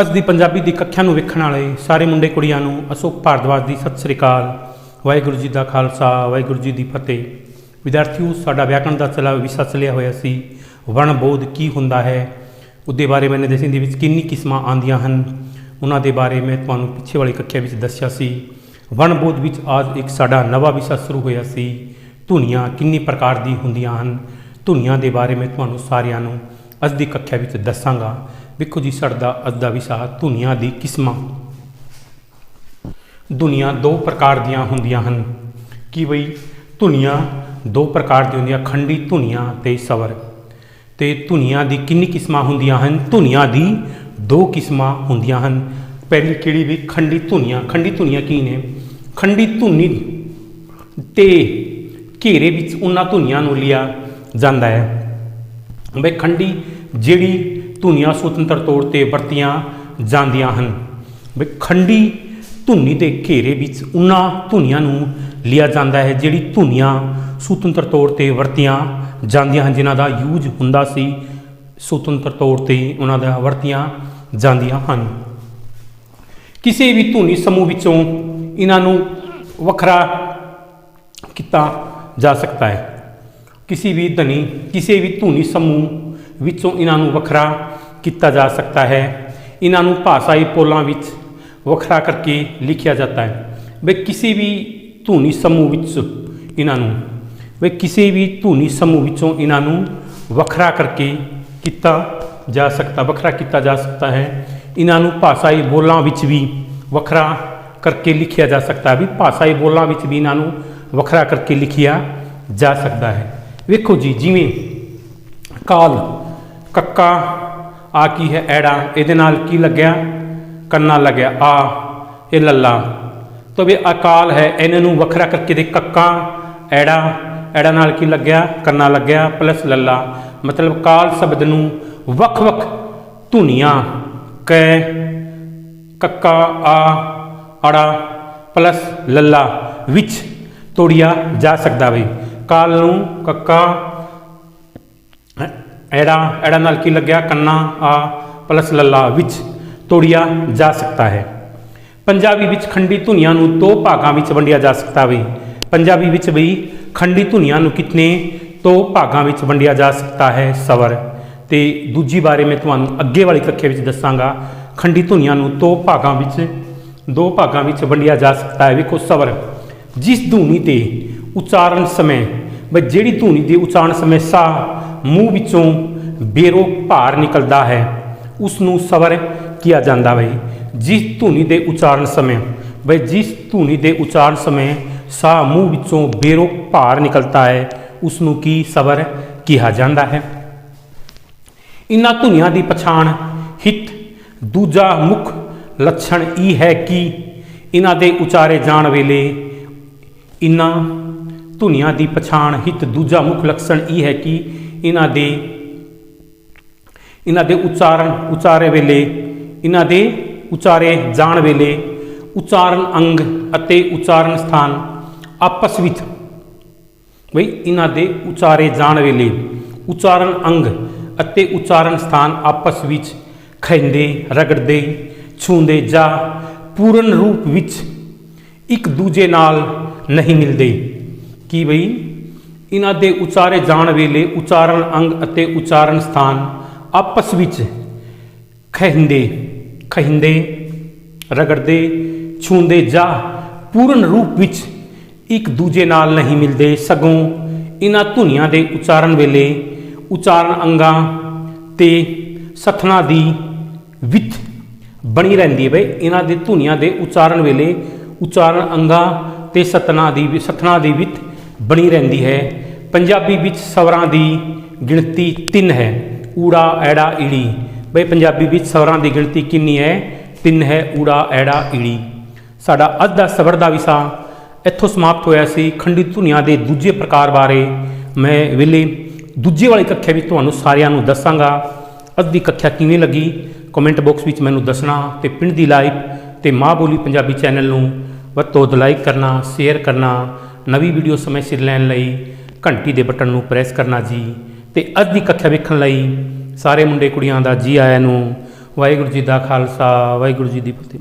ਅੱਜ ਦੀ ਪੰਜਾਬੀ ਦੀ ਕੱਖਿਆ ਨੂੰ ਵੇਖਣ ਵਾਲੇ ਸਾਰੇ ਮੁੰਡੇ ਕੁੜੀਆਂ ਨੂੰ ਅਸ਼ੋਕ ਭਾਰਦਵਾਜ ਦੀ ਸਤਿ ਸ੍ਰੀ ਅਕਾਲ, ਵਾਹਿਗੁਰੂ ਜੀ ਦਾ ਖਾਲਸਾ, ਵਾਹਿਗੁਰੂ ਜੀ ਦੀ ਫਤਿਹ। ਵਿਦਿਆਰਥੀਓ, ਸਾਡਾ ਵਿਆਕਰਣ ਦਾ ਚਲਾ ਵਿਸ਼ਾ ਚਲਿਆ ਹੋਇਆ ਸੀ, ਵਣ ਬੋਧ ਕੀ ਹੁੰਦਾ ਹੈ? ਉਹਦੇ ਬਾਰੇ ਮੈਨੇ ਦੱਸਿਆ ਦੇ ਵਿੱਚ ਕਿੰਨੀ ਕਿਸਮਾਂ ਆਉਂਦੀਆਂ ਹਨ? ਉਹਨਾਂ ਦੇ ਬਾਰੇ ਮੈਂ ਤੁਹਾਨੂੰ ਪਿੱਛੇ ਵਾਲੀ ਕੱਖਿਆ ਵਿੱਚ ਦੱਸਿਆ ਸੀ। ਵਣ ਬੋਧ ਵਿੱਚ ਅੱਜ ਇੱਕ ਸਾਡਾ ਨਵਾਂ ਵਿਸ਼ਾ ਸ਼ੁਰੂ ਹੋਇਆ ਸੀ। ਧੁਨੀਆਂ ਕਿੰਨੀ ਪ੍ਰਕਾਰ ਦੀ ਹੁੰਦੀਆਂ ਹਨ? ਧੁਨੀਆਂ ਦੇ ਬਾਰੇ ਮੈਂ ਤੁਹਾਨੂੰ ਸਾਰਿਆਂ ਨੂੰ ਅੱਜ ਦੀ ਕੱਖਿਆ ਵਿੱਚ ਦੱਸਾਂਗਾ। ਵੇਖੋ ਜੀ ਸਾਡਾ ਅੱਜ ਦਾ ਵਿਸ਼ਾ ਧੁਨੀਆਂ ਦੀ ਕਿਸਮਾਂ। ਧੁਨੀਆਂ ਦੋ ਪ੍ਰਕਾਰ ਦੀਆਂ ਹੁੰਦੀਆਂ ਹਨ। ਕੀ ਬਈ? ਧੁਨੀਆਂ ਦੋ ਪ੍ਰਕਾਰ ਦੀ ਹੁੰਦੀਆਂ, ਖੰਡੀ ਧੁਨੀਆਂ ਤੇ ਸਵਰ। ਤੇ ਧੁਨੀਆਂ ਦੀ ਕਿੰਨੀ ਕਿਸਮਾਂ ਹੁੰਦੀਆਂ ਹਨ? ਧੁਨੀਆਂ ਦੀ ਦੋ ਕਿਸਮਾਂ ਹੁੰਦੀਆਂ ਹਨ। ਪਹਿਲੀ ਕਿਹੜੀ ਵੀ? ਖੰਡੀ ਧੁਨੀਆਂ। ਖੰਡੀ ਧੁਨੀਆਂ ਕੀ ਨੇ? ਖੰਡੀ ਧੁਨੀ ਤੇ ਘੇਰੇ ਵਿੱਚ ਉਹਨਾਂ ਧੁਨੀਆਂ ਨੂੰ ਲਿਆ ਜਾਂਦਾ ਹੈ। ਬਈ ਖੰਡੀ ਜਿਹੜੀ ਧੁਨੀਆਂ ਸੁਤੰਤਰ ਤੌਰ ਤੇ ਵਰਤੀਆਂ ਜਾਂਦੀਆਂ ਹਨ। ਬਈ ਖੰਡੀ ਧੁਨੀ ਦੇ ਘੇਰੇ ਵਿੱਚ ਉਹਨਾਂ ਧੁਨੀਆਂ ਨੂੰ ਲਿਆ ਜਾਂਦਾ ਹੈ ਜਿਹੜੀ ਧੁਨੀਆਂ ਸੁਤੰਤਰ ਤੌਰ ਤੇ ਵਰਤੀਆਂ ਜਾਂਦੀਆਂ ਹਨ, ਜਿਨ੍ਹਾਂ ਦਾ ਯੂਜ਼ ਹੁੰਦਾ ਸੀ ਸੁਤੰਤਰ ਤੌਰ ਤੇ ਉਹਨਾਂ ਦਾ ਵਰਤੀਆਂ ਜਾਂਦੀਆਂ ਹਨ। ਕਿਸੇ ਵੀ ਧੁਨੀ ਸਮੂਹ ਵਿੱਚੋਂ ਇਹਨਾਂ ਨੂੰ ਵੱਖਰਾ ਕੀਤਾ ਜਾ ਸਕਦਾ ਹੈ। ਕਿਸੇ ਵੀ ਧਨੀ, ਕਿਸੇ ਵੀ ਧੁਨੀ ਸਮੂਹ ਵਿੱਚੋਂ ਇਹਨਾਂ ਨੂੰ ਵੱਖਰਾ ਕੀਤਾ ਜਾ ਸਕਦਾ ਹੈ। ਇਹਨਾਂ ਨੂੰ ਭਾਸ਼ਾਈ ਪੋਲਾਂ ਵਿੱਚ ਵੱਖਰਾ ਕਰਕੇ ਲਿਖਿਆ ਜਾਂਦਾ ਹੈ। ਵੀ ਕਿਸੇ ਵੀ ਧੁਨੀ ਸਮੂਹ ਵਿੱਚ ਇਹਨਾਂ ਨੂੰ ਵੀ ਕਿਸੇ ਵੀ ਧੁਨੀ ਸਮੂਹ ਵਿੱਚੋਂ ਇਹਨਾਂ ਨੂੰ ਵੱਖਰਾ ਕਰਕੇ ਕੀਤਾ ਜਾ ਸਕਦਾ, ਵੱਖਰਾ ਕੀਤਾ ਜਾ ਸਕਦਾ ਹੈ। ਇਹਨਾਂ ਨੂੰ ਭਾਸ਼ਾਈ ਬੋਲਾਂ ਵਿੱਚ ਵੀ ਵੱਖਰਾ ਕਰਕੇ ਲਿਖਿਆ ਜਾ ਸਕਦਾ ਹੈ ਵੀ ਭਾਸ਼ਾਈ ਬੋਲਾਂ ਵਿੱਚ ਵੀ ਇਹਨਾਂ ਨੂੰ ਵੱਖਰਾ ਕਰਕੇ ਲਿਖਿਆ ਜਾ ਸਕਦਾ ਹੈ। ਵੇਖੋ ਜੀ, ਜਿਵੇਂ ਕਾਲ, ਕੱਕਾ, ਆ ਕੀ ਹੈ ਐੜਾ, ਇਹਦੇ ਨਾਲ ਕੀ ਲੱਗਿਆ? ਕੰਨਾ ਲੱਗਿਆ, ਆ, ਇਹ ਲੱਲਾ। ਤੋ ਵੀ ਅਕਾਲ ਹੈ, ਇਹਨਾਂ ਨੂੰ ਵੱਖਰਾ ਕਰਕੇ ਦੇ ਕੱਕਾ, ਐੜਾ ਐੜਾ ਨਾਲ ਕੀ ਲੱਗਿਆ? ਕੰਨਾ ਲੱਗਿਆ, ਪਲੱਸ ਲੱਲਾ। ਮਤਲਬ ਕਾਲ ਸ਼ਬਦ ਨੂੰ ਵੱਖ-ਵੱਖ ਧੁਨੀਆਂ, ਕੈ, ਕੱਕਾ, ਆ, ਅੜਾ, ਪਲੱਸ ਲੱਲਾ ਵਿੱਚ ਤੋੜਿਆ ਜਾ ਸਕਦਾ ਵੇ। ਕਾਲ ਨੂੰ ਕੱਕਾ, ਐੜਾ ਐੜਾ ਨਾਲ ਕੀ ਲੱਗਿਆ? ਕੰਨਾ, ਆ, ਪਲਸ ਲੱਲਾ ਵਿੱਚ ਤੋੜਿਆ ਜਾ ਸਕਦਾ ਹੈ। ਪੰਜਾਬੀ ਵਿੱਚ ਖੰਡੀ ਧੁਨੀਆਂ ਨੂੰ ਦੋ ਭਾਗਾਂ ਵਿੱਚ ਵੰਡਿਆ ਜਾ ਸਕਦਾ ਹੈ ਪੰਜਾਬੀ ਵਿੱਚ ਵੀ ਖੰਡੀ ਧੁਨੀਆਂ ਨੂੰ ਕਿਤਨੇ ਦੋ ਭਾਗਾਂ ਵਿੱਚ ਵੰਡਿਆ ਜਾ ਸਕਦਾ ਹੈ? ਸਵਰ। ਤੇ ਦੂਜੀ ਬਾਰੇ ਮੈਂ ਤੁਹਾਨੂੰ ਅੱਗੇ ਵਾਲੀ ਕੱਖੇ ਵਿੱਚ ਦੱਸਾਂਗਾ। ਖੰਡੀ ਧੁਨੀਆਂ ਨੂੰ ਦੋ ਭਾਗਾਂ ਵਿੱਚ, ਦੋ ਭਾਗਾਂ ਵਿੱਚ ਵੰਡਿਆ ਜਾ ਸਕਦਾ ਹੈ। ਵੇਖੋ ਸਵਰ। ਜਿਸ ਧੁਨੀ ਤੇ ਉਚਾਰਨ ਸਮੇਂ ਬਈ ਜਿਹੜੀ ਧੁਨੀ ਦੇ ਉਚਾਰਨ ਸਮੇਂ ਸਾਹ ਮੂੰਹ ਵਿੱਚੋਂ ਬੇਰੋਕ ਭਾਰ ਨਿਕਲਦਾ ਹੈ ਉਸ ਨੂੰ ਸਵਰ ਕਿਹਾ ਜਾਂਦਾ ਬਈ ਜਿਸ ਧੁਨੀ ਦੇ ਉਚਾਰਨ ਸਮੇਂ, ਬਈ ਜਿਸ ਧੁਨੀ ਦੇ ਉਚਾਰਨ ਸਮੇਂ ਸਾਹ ਮੂੰਹ ਵਿੱਚੋਂ ਬੇਰੋਕ ਭਾਰ ਨਿਕਲਦਾ ਹੈ ਉਸ ਨੂੰ ਕੀ ਸਵਰ ਕਿਹਾ ਜਾਂਦਾ ਹੈ? ਇਨ੍ਹਾਂ ਧੁਨੀਆਂ ਦੀ ਪਛਾਣ ਹਿੱਤ ਦੂਜਾ ਮੁੱਖ ਲੱਛਣ ਇਹ ਹੈ ਕਿ ਇਹਨਾਂ ਦੇ ਉਚਾਰੇ ਜਾਣ ਵੇਲੇ ਇਨ੍ਹਾਂ ਧੁਨੀਆਂ ਦੀ ਪਛਾਣ ਹਿੱਤ ਦੂਜਾ ਮੁੱਖ ਲੱਛਣ ਇਹ ਹੈ ਕਿ ਇਹਨਾਂ ਦੇ ਇਹਨਾਂ ਦੇ ਉਚਾਰਨ, ਉਚਾਰੇ ਵੇਲੇ, ਇਹਨਾਂ ਦੇ ਉਚਾਰੇ ਜਾਣ ਵੇਲੇ ਉਚਾਰਨ ਅੰਗ ਅਤੇ ਉਚਾਰਨ ਸਥਾਨ ਆਪਸ ਵਿੱਚ ਬਈ ਇਹਨਾਂ ਦੇ ਉਚਾਰੇ ਜਾਣ ਵੇਲੇ ਉਚਾਰਨ ਅੰਗ ਅਤੇ ਉਚਾਰਨ ਸਥਾਨ ਆਪਸ ਵਿੱਚ ਖੈਂਦੇ ਰਗੜਦੇ, ਛੂੰਦੇ ਜਾਂ ਪੂਰਨ ਰੂਪ ਵਿੱਚ ਇੱਕ ਦੂਜੇ ਨਾਲ ਨਹੀਂ ਮਿਲਦੇ। ਕੀ ਬਈ? ਇਹਨਾਂ ਦੇ ਉਚਾਰੇ ਜਾਣ ਵੇਲੇ ਉਚਾਰਨ ਅੰਗ ਅਤੇ ਉਚਾਰਨ ਸਥਾਨ ਆਪਸ ਵਿੱਚ ਖਹਿੰਦੇ ਖਹਿੰਦੇ, ਰਗੜਦੇ, ਛੂੰਦੇ ਜਾਂ ਪੂਰਨ ਰੂਪ ਵਿੱਚ ਇੱਕ ਦੂਜੇ ਨਾਲ ਨਹੀਂ ਮਿਲਦੇ। ਸਗੋਂ ਇਹਨਾਂ ਧੁਨੀਆਂ ਦੇ ਉਚਾਰਨ ਵੇਲੇ ਉਚਾਰਨ ਅੰਗਾਂ ਤੇ ਸਥਨਾ ਦੀ ਵਿਥ ਬਣੀ ਰਹਿੰਦੀ ਹੈ ਬਈ। ਇਹਨਾਂ ਦੇ ਧੁਨੀਆਂ ਦੇ ਉਚਾਰਨ ਵੇਲੇ ਉਚਾਰਨ ਅੰਗਾਂ ਤੇ ਸਤਨਾ ਦੀ, ਸਥਨਾ ਦੀ ਵਿਥ ਬਣੀ ਰਹਿੰਦੀ ਹੈ। ਪੰਜਾਬੀ ਵਿੱਚ ਸਵਰਾਂ ਦੀ ਗਿਣਤੀ 3 ਹੈ। ਊੜਾ, ਐੜਾ, ਈੜੀ। ਬਈ ਪੰਜਾਬੀ ਵਿੱਚ ਸਵਰਾਂ ਦੀ ਗਿਣਤੀ ਕਿੰਨੀ ਹੈ? 3 ਹੈ, ਊੜਾ, ਐੜਾ, ਈੜੀ। ਸਾਡਾ ਅੱਜ ਦਾ ਸਵਰ ਦਾ ਵਿਸ਼ਾ ਇੱਥੋਂ ਸਮਾਪਤ ਹੋਇਆ ਸੀ ਖੰਡੀ ਧੁਨੀਆਂ ਦੇ ਦੂਜੇ ਪ੍ਰਕਾਰ ਬਾਰੇ। ਮੈਂ ਵੇਲੇ ਦੂਜੇ ਵਾਲੀ ਕੱਖਿਆ ਵਿੱਚ ਤੁਹਾਨੂੰ ਸਾਰਿਆਂ ਨੂੰ ਦੱਸਾਂਗਾ। ਅੱਜ ਦੀ ਕੱਖਿਆ ਕਿਵੇਂ ਲੱਗੀ? ਕਮੈਂਟ ਬਾਕਸ ਵਿੱਚ ਮੈਨੂੰ ਦੱਸਣਾ ਤੇ ਪਿੰਡ ਦੀ ਲਾਈਵ ਤੇ ਮਾਂ ਬੋਲੀ ਪੰਜਾਬੀ ਚੈਨਲ ਨੂੰ ਵੱਧ ਤੋਂ ਵੱਧ ਲਾਈਕ ਕਰਨਾ, ਸ਼ੇਅਰ ਕਰਨਾ। ਨਵੀਂ ਵੀਡੀਓ ਸਮੇਂ ਸਿਰ ਲੈਣ ਲਈ ਘੰਟੀ ਦੇ ਬਟਨ ਨੂੰ ਪ੍ਰੈਸ ਕਰਨਾ ਜੀ ਤੇ ਅੱਜ ਦੀ ਕੱਖਿਆ ਵੇਖਣ ਲਈ ਸਾਰੇ ਮੁੰਡੇ ਕੁੜੀਆਂ ਦਾ ਜੀ ਆਇਆਂ ਨੂੰ ਵਾਹਿਗੁਰੂ ਜੀ ਦਾ ਖਾਲਸਾ, ਵਾਹਿਗੁਰੂ ਜੀ ਦੀ ਫਤਿਹ।